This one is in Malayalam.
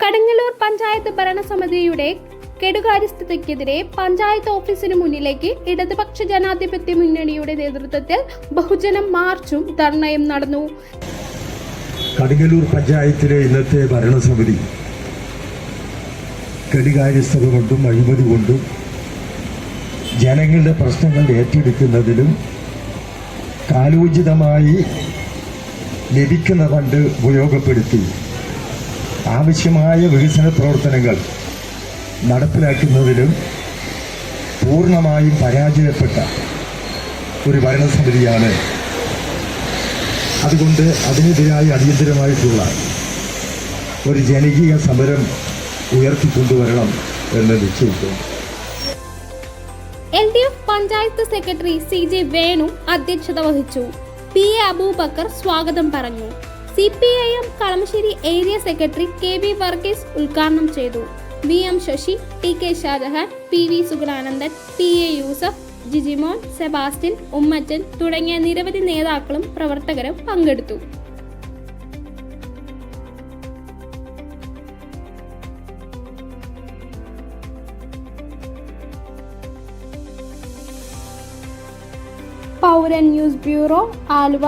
കടങ്ങല്ലൂർ പഞ്ചായത്ത് ഭരണസമിതിയുടെ കെടുകാര്യസ്ഥതയ്ക്കെതിരെ പഞ്ചായത്ത് ഓഫീസിന് മുന്നിലേക്ക് ഇടതുപക്ഷ ജനാധിപത്യ മുന്നണിയുടെ നേതൃത്വത്തിൽ ബഹുജനം മാർച്ചും ധർണയും നടന്നു. കടുങ്ങല്ലൂർ പഞ്ചായത്തിലെ ഇന്നത്തെ ഭരണസമിതി കെടുകാര്യസ്ഥത കൊണ്ടും അഴിമതി കൊണ്ടും ജനങ്ങളുടെ പ്രശ്നങ്ങൾ ഏറ്റെടുക്കുന്നതിലും കാലോചിതമായി ലഭിക്കുന്ന ഫണ്ട് ഉപയോഗപ്പെടുത്തി. ആവശ്യമായ വികസന പ്രവർത്തനങ്ങൾ നടപ്പിലാക്കുന്നതിലും പൂർണമായും പരാജയപ്പെട്ട ഒരു ഭരണസമിതിയാണ്. അതുകൊണ്ട് അതിനെതിരായി അടിയന്തരമായിട്ടുള്ള ഒരു ജനകീയ സമരം ഉയർത്തിക്കൊണ്ടുവരണം എന്ന് നിശ്ചയിക്കുന്നു. L D F panchayat secretary C J Venu അധ്യക്ഷത വഹിച്ചു. പി എ അബൂബക്കർ സ്വാഗതം പറഞ്ഞു. C P I M Kalamassery area secretary K V Varghese ഉദ്ഘാടനം ചെയ്തു. V M Sasi T K Shajahan P V Sugananandan P A Yusuf Jijimon Sebastian Ummachan തുടങ്ങിയ നിരവധി നേതാക്കളും പ്രവർത്തകരും പങ്കെടുത്തു. പൗരൻ ന്യൂസ് ബ്യൂറോ ആലുവ